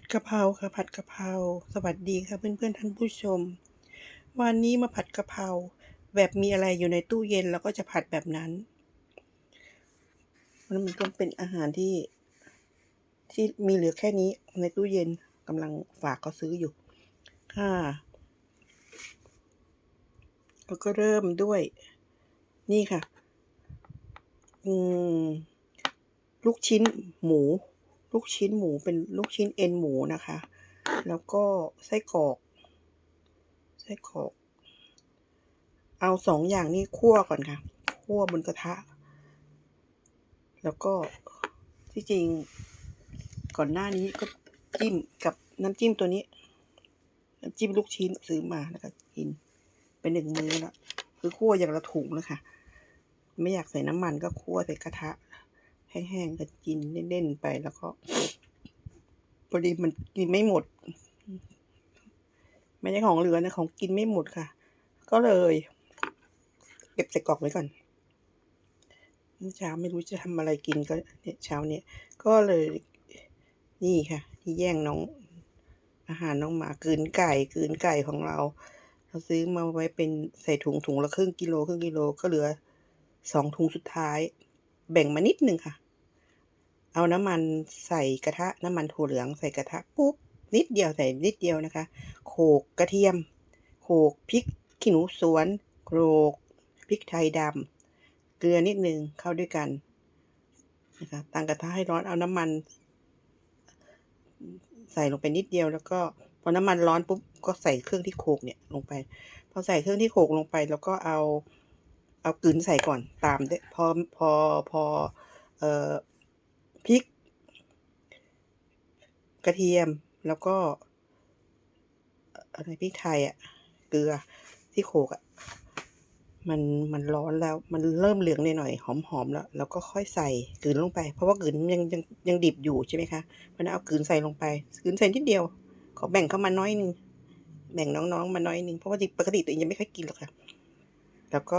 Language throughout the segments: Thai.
ดกะเพราค่ะผัดกะเพราสวัสดีค่ะเพื่อนๆท่านผู้ชม วันนี้มาผัดกะเพราแบบมีอะไรอยู่ในตู้เย็นแล้วก็จะผัดแบบนั้นแล้วมันก็เป็นอาหารที่ ที่มีเหลือแค่นี้ในตู้เย็นกำลังฝากเขาซื้ออยู่ค่ะแล้วก็เริ่มด้วย นี่ค่ะ อืม ลูกชิ้นหมู ลูกชิ้นหมูเป็นลูกชิ้นเอ็นหมูนะคะ แล้วก็ไส้กรอกไส้กรอก เอาสองอย่างนี้คั่วก่อนค่ะ คั่วบนกระทะ แล้วก็ที่จริงก่อนหน้านี้ก็จิ้มกับน้ำจิ้มตัวนี้ น้ำจิ้มลูกชิ้นซื้อมาแล้วก็กินเป็นหนึ่งมื้อละคือคั่วอย่างละถุงนะคะ ไม่อยากใส่น้ำมันก็คั่วใส่กระทะ แห้งๆก็กินเล่นๆไปแล้วก็พอดีมันกินไม่หมด ไม่ใช่ของเหลือนะของกินไม่หมดค่ะ ก็เลย เก็บใส่กล่องไว้ก่อนเมื่อเช้าไม่รู้จะทำอะไรกินก็เนี่ยเช้าเนี่ยก็เลยนี่ค่ะที่แย่งน้อง อาหารน้องหมากืนไก่กืนไก่ของเรา เราซื้อมาไว้เป็นใส่ถุงถุงละครึ่งกิโลครึ่งกิโลก็เหลือสองถุงสุดท้าย แบ่งมานิดนึงค่ะ เอาน้ำมันใส่กระทะน้ำมันถั่วเหลืองใส่กระทะปุ๊บนิดเดียวใส่นิดเดียวนะคะ โขกกระเทียม โขกพริกขี้หนูสวนโขกพริกไทยดำเกลือนิดหนึ่งเข้าด้วยกันนะคะตั้งกระทะให้ร้อนเอาน้ำมัน ใส่ลงไปนิดเดียวแล้วก็พอน้ำมันร้อนปุ๊บก็ใส่เครื่องที่โขกเนี่ยลงไป พอใส่เครื่องที่โขกลงไป แล้วก็เอา เอากลืนใส่ก่อนตามด้วยพอพอพอเอ่อพริก กระเทียมแล้วก็อะไรพริกไทยอะ เกลือที่โขกอะมันมันร้อนแล้วมันเริ่มเหลืองหน่อยๆหอมๆแล้ว แล้วก็ค่อยใส่กลืนลงไป เพราะว่ากลืนยังยังยังดิบอยู่ใช่ไหมคะเพราะนั้นเอากลืนใส่ลงไปกลืนใส่นิดเดียว ขอแบ่งเข้ามาน้อยนึงแบ่งน้องๆมาน้อยนึงเพราะว่าปกติตัวเองยังไม่ค่อยกินหรอกค่ะ แล้วก็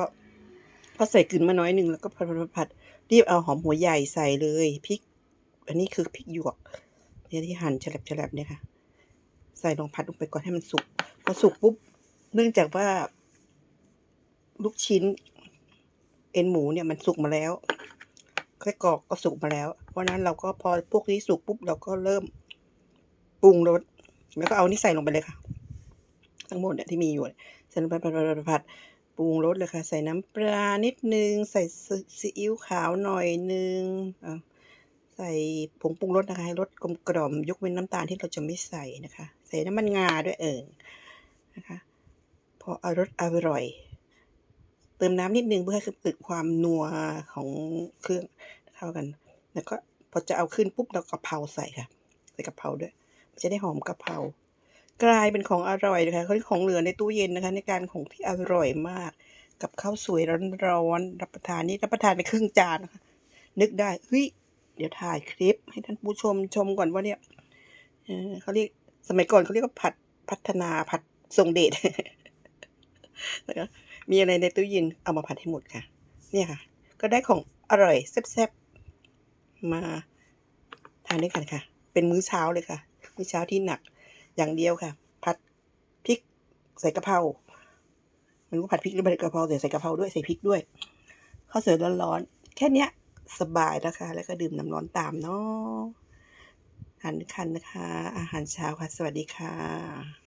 อใส่กลืนมาน้อยหนึ่งแล้วก็ผัดผัดผัดรีบเอาหอมหัวใหญ่ใส่เลยพริก อันนี้คือพริกหยวกเนี่ยที่หั่นฉลับๆเนี่ยค่ะ ใส่ลงผัดลงไปก่อนให้มันสุกพอสุกปุ๊บเนื่องจากว่า ลูกชิ้น เอ็นหมูเนี่ยมันสุกมาแล้วไส้กรอกก็สุกมาแล้ว เพราะนั้นเราก็พอพวกนี้สุกปุ๊บเราก็เริ่มปรุงรสแล้วก็เอานี่ใส่ลงไปเลยค่ะ ทั้งหมดเนี่ยที่มีอยู่ใส่ลงไปผัดผัดผัด รุงรสเลยค่ะ ใส่น้ำปลานิดนึง ใส่ซีอิ๊วขาวหน่อยนึงอะใส่ผงปรุงรสนะคะให้รสกลมกล่อมยกเว้นน้ำตาลที่เราจะไม่ใส่นะคะ ใส่น้ำมันงาด้วยเออนะคะพออรสอร่อย เติมน้ำนิดนึงเพื่อให้เกิดความนัวของเครื่องเข้ากัน แล้วก็พอจะเอาขึ้นปุ๊บเรากะเพราใส่ค่ะ ใส่กะเพราด้วยจะได้หอมกะเพรา กลายเป็นของอร่อยนะคะเขาของเหลือในตู้เย็นนะคะ ในการของที่อร่อยมาก กับข้าวสวยร้อนๆรับประทานนี่รับประทานไปครึ่งจานนะคะนึกได้เฮ้ยเดี๋ยวถ่ายคลิปให้ท่านผู้ชมชมก่อนว่าเนี่ยเออเขาเรียกสมัยก่อนเขาเรียกว่าผัดพัฒนาผัดทรงเดชนะคะมีอะไรในตู้เย็นเอามาผัดให้หมดค่ะ เนี่ยค่ะ ก็ได้ของอร่อยแซ่บๆมาทานด้วยกันค่ะ เป็นมื้อเช้าเลยค่ะ มื้อเช้าที่หนัก อย่างเดียวค่ะ ผัดพริกใส่กะเพราไม่รู้ผัดพริกหรือผัดกะเพราแต่ใส่กะเพราด้วยใส่พริกด้วยข้าวสวยร้อนๆแค่เนี้ยสบายนะคะ แล้วก็ดื่มน้ำร้อนตามเนาะหันคันนะคะ อาหารเช้าค่ะ สวัสดีค่ะ